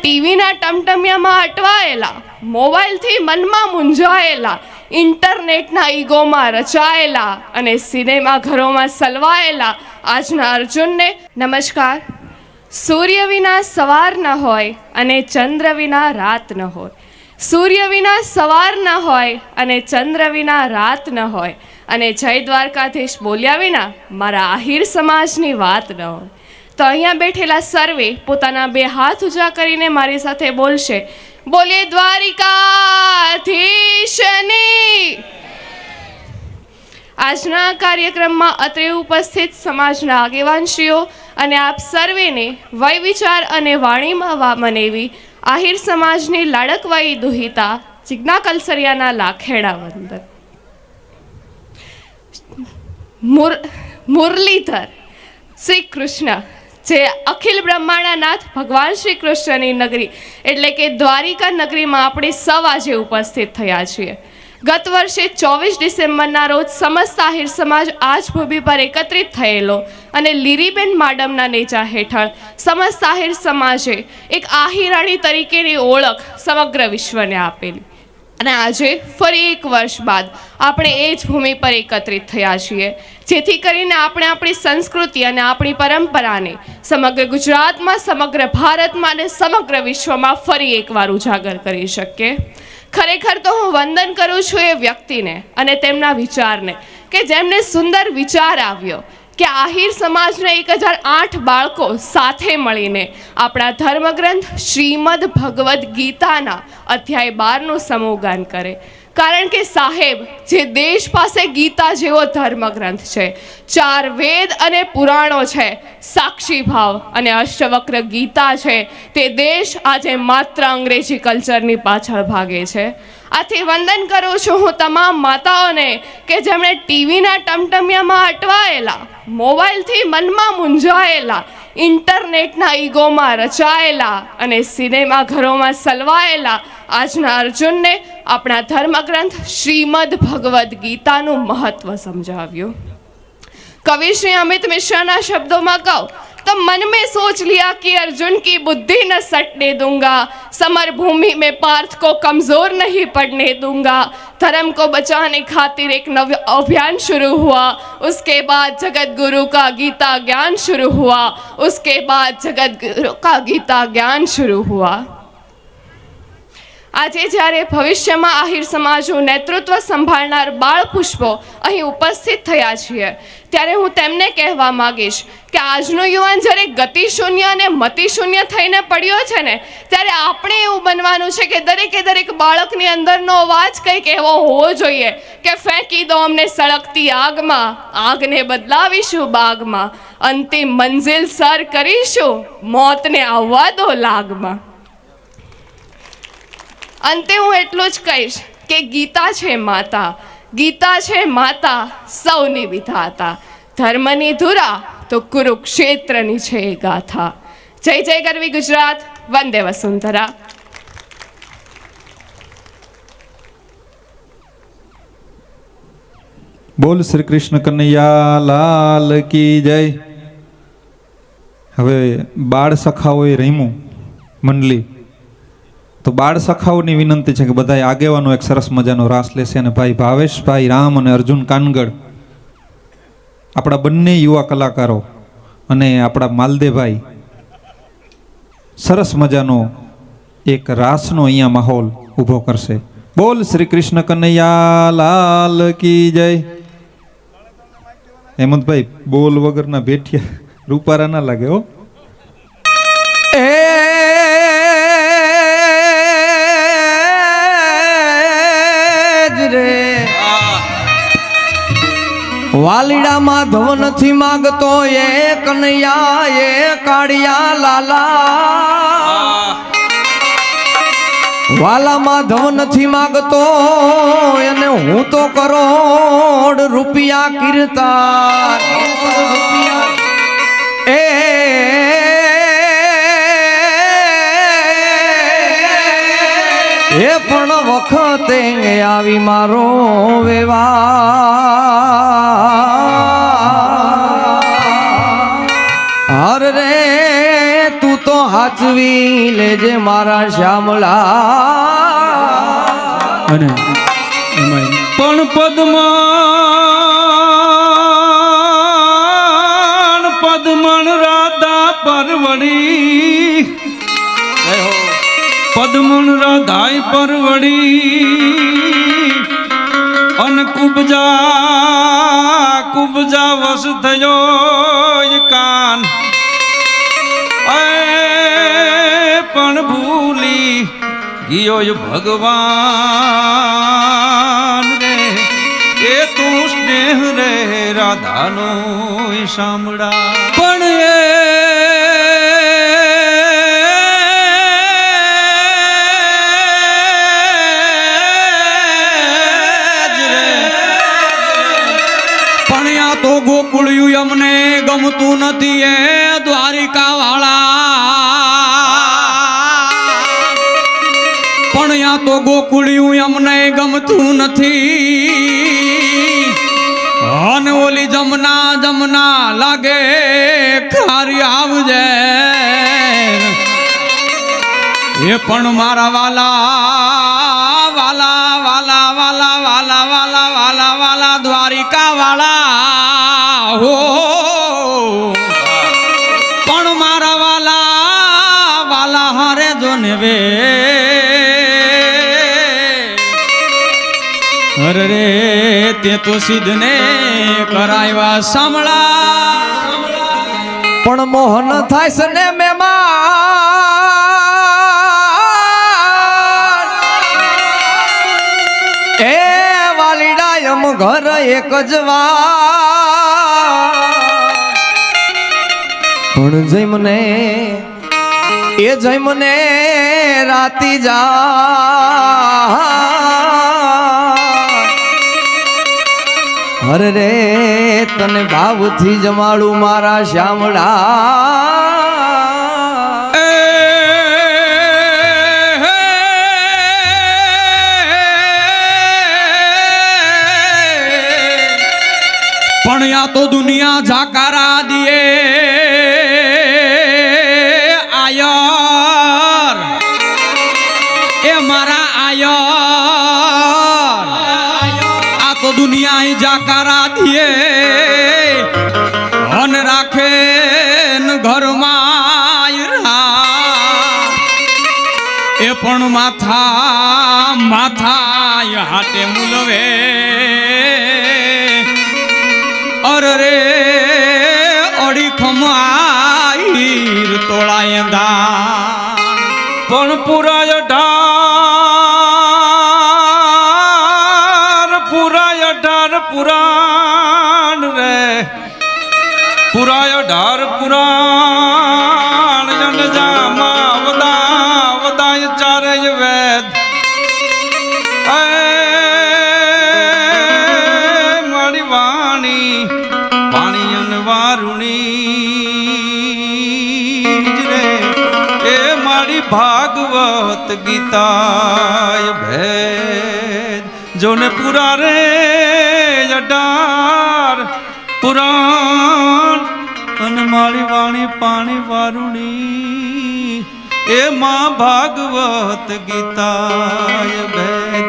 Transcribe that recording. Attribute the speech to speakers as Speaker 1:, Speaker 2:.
Speaker 1: ટીવીના ટમટમિયામાં અટવાયેલા, મોબાઈલથી મનમાં મૂંઝાયેલા, ઇન્ટરનેટના ઈગોમાં રચાયેલા અને સિનેમા ઘરોમાં સલવાયેલા આજના અર્જુનને નમસ્કાર. સૂર્ય વિના સવાર ન હોય અને ચંદ્ર વિના રાત ન હોય. સૂર્ય વિના સવાર ન હોય અને ચંદ્ર વિના રાત ન હોય. અને જય દ્વારકાધીશ બોલ્યા વિના મારા આહિર સમાજની વાત ન હોય. તો અહીંયા બેઠેલા સર્વે પોતાના બે હાથ ઊંચા કરીને મારી સાથે બોલશે. બોલે દ્વારિકાધીશની. આજના કાર્યક્રમમાં અત્રે ઉપસ્થિત સમાજના આગેવાનશ્રીઓ અને આપ સર્વેને વય વિચાર અને વાણીમાં વામન એવી આહિર સમાજની લાડકવાઈ દુહિતા જિજ્ઞા કલસરિયાના લાખેડા વંદન. મુરલીધર, શ્રી કૃષ્ણ. જે અખિલ બ્રહ્માણાનાથ ભગવાન શ્રી કૃષ્ણની નગરી, એટલે કે દ્વારિકા નગરીમાં આપણે સૌ આજે ઉપસ્થિત થયા છીએ. ગત વર્ષે ચોવીસ ડિસેમ્બરના રોજ સમસ્ત આહિર સમાજ આજ ભૂમિ પર એકત્રિત થયેલો અને લીરીબેન માડમના નેજા હેઠળ સમસ્ત આહિર સમાજે એક આહિરાણી તરીકેની ઓળખ સમગ્ર વિશ્વને આપેલી. અને આજે ફરી એક વર્ષ બાદ આપણે એ જ ભૂમિ પર એકત્રિત થયા છીએ. જેથી કરીને આપણે આપણી સંસ્કૃતિ અને આપણી પરંપરાને સમગ્ર ગુજરાતમાં, સમગ્ર ભારતમાં અને સમગ્ર વિશ્વમાં ફરી એકવાર ઉજાગર કરી શકીએ. ખરેખર તો હું વંદન કરું છું એ વ્યક્તિને અને તેમના વિચારને કે જેમને સુંદર વિચાર આવ્યો કે આહિર સમાજના એક હજાર આઠ બાળકો સાથે મળીને આપણા ધર્મગ્રંથ શ્રીમદ ભગવદ્ ગીતાના અધ્યાય બારનું સમૂહગાન કરે. કારણ કે સાહેબ, જે દેશ પાસે ગીતા જેવો ધર્મગ્રંથ છે, ચાર વેદ અને પુરાણો છે, સાક્ષી ભાવ અને અષ્ટવક્ર ગીતા છે, તે દેશ આજે માત્ર અંગ્રેજી કલ્ચરની પાછળ ભાગે છે. આથી વંદન કરું છું હું તમામ માતાઓને કે જેમણે ટીવીના ટમટમિયામાં અટવાયેલા, મોબાઈલથી મનમાં મૂંઝાયેલા, ઇન્ટરનેટના ઈગોમાં રચાયેલા અને સિનેમા ઘરોમાં સલવાયેલા આજના અર્જુનને આપણા ધર્મગ્રંથ શ્રીમદ ભગવદ્ ગીતાનું મહત્ત્વ સમજાવ્યું. કવિ શ્રી અમિત મિશ્રાના શબ્દોમાં કહું तो मन में सोच लिया कि अर्जुन की बुद्धि न सटने दूँगा। समर भूमि में पार्थ को कमज़ोर नहीं पड़ने दूँगा। धर्म को बचाने खातिर एक नव अभियान शुरू हुआ। उसके बाद जगत गुरु का गीता ज्ञान शुरू हुआ। उसके बाद जगत गुरु का गीता ज्ञान शुरू हुआ। આજે જ્યારે ભવિષ્યમાં આહિર સમાજનું નેતૃત્વ સંભાળનાર બાળ પુષ્પો અહીં ઉપસ્થિત થયા છીએ, ત્યારે હું તેમને કહેવા માગીશ કે આજનો યુવાન જ્યારે ગતિશૂન્ય અને મતિશૂન્ય થઈને પડ્યો છે ને, ત્યારે આપણે એવું બનવાનું છે કે દરેકે દરેક બાળકની અંદરનો અવાજ કંઈક એવો હોવો જોઈએ કે ફેંકી દો અમને સળગતી આગમાં, આગને બદલાવીશું બાગમાં. અંતિમ મંઝિલ સર કરીશું, મોતને આવવા દો લાગમાં. અંતે હું એટલું જ કહીશ કે ગીતા છે માતા. ગીતા છે માતા, સૌની વિધાતા. ધર્મની ધુરા તો કુરુક્ષેત્રની છે ગાથા. જય જય ગરવી ગુજરાત, વંદે વસુંધરા.
Speaker 2: બોલ શ્રી કૃષ્ણ કનૈયા, લાલ કી જય. હવે બાળ સખાઓએ રહીમું મંડલી. તો બાળ સખાઓની વિનંતી છે કે બધા આગેવાનો એક સરસ મજાનો રાસ લેશે અને ભાઈ ભાવેશભાઈ રામ અને અર્જુન કાનગડ, આપણા બંને યુવા કલાકારો અને આપણા માલદેભાઈ, સરસ મજાનો એક રાસનો અહીંયા માહોલ ઊભો કરશે. બોલ શ્રી કૃષ્ણ કનૈયા, લાલ કી જય. હેમંતભાઈ, બોલ વગરના ભેઠિયા રૂપારા ના લાગે હો.
Speaker 3: વાલીડા માધવ નથી માગતો, એ કનૈયા, એ કાળિયા લાલા. વાલા માધવ નથી માગતો, એને હું તો કરોડ રૂપિયા કીર્તા એ એ પણ વખતે આવી મારો વેવા. હર રે, તું તો હાચવી લેજે મારા શ્યામલા.
Speaker 4: અને
Speaker 2: પણ પદ્માન પદ્મણ રાધા પરવડી. પદ્મણ રાધાય પરવડી. અન કુબજા કુબજા વસ થયો કાન. પણ ભૂલી ગયો ભગવાન રે. એ તું સ્નેહ રે રાધાનો સાંભળા
Speaker 4: અમને ગમતું નથી એ દ્વારિકા વાળા પણ યા તો ગોકુળિયું અમને ગમતું નથી. અને ઓલી જમના જમના લાગે ખારી આવજે. એ પણ મારા વાલા વાલા વાલા વાલા વાલા વાલા વાલા દ્વારિકા હારે હર રે, તે તો સિદ્ધને કરાવ્યા સાંભળા.
Speaker 3: પણ મોહન થાય છે ને મેમાં એ વાલીડા એમ ઘર એક જ પણ જઈ મને એ જઈ મને રાતી જા અરે રે તને ભાવથી જમાડું મારા શ્યામળા
Speaker 4: પણ આ તો દુનિયા જાકારા জাকারা দিয়ে অন রাখেন ঘর মায়েরা। এ पण মাথা, মাথায় হাটে মুলবে। অর রে, অড়ি খমাইর তোড়ায় দা। पण পুরা
Speaker 2: ঢা પુરાય ઢાર પુરાણ જન જામા વદા વદાય ચારય વેદ. મારી વાણી પાણી અન વારુણી રે. એ મારી ભાગવત ગીતાય ભેદ. જોને પુરા રે અઢાર મારી વાણી પાણી વારુણી એ માં ભાગવત ગીતા ભેદ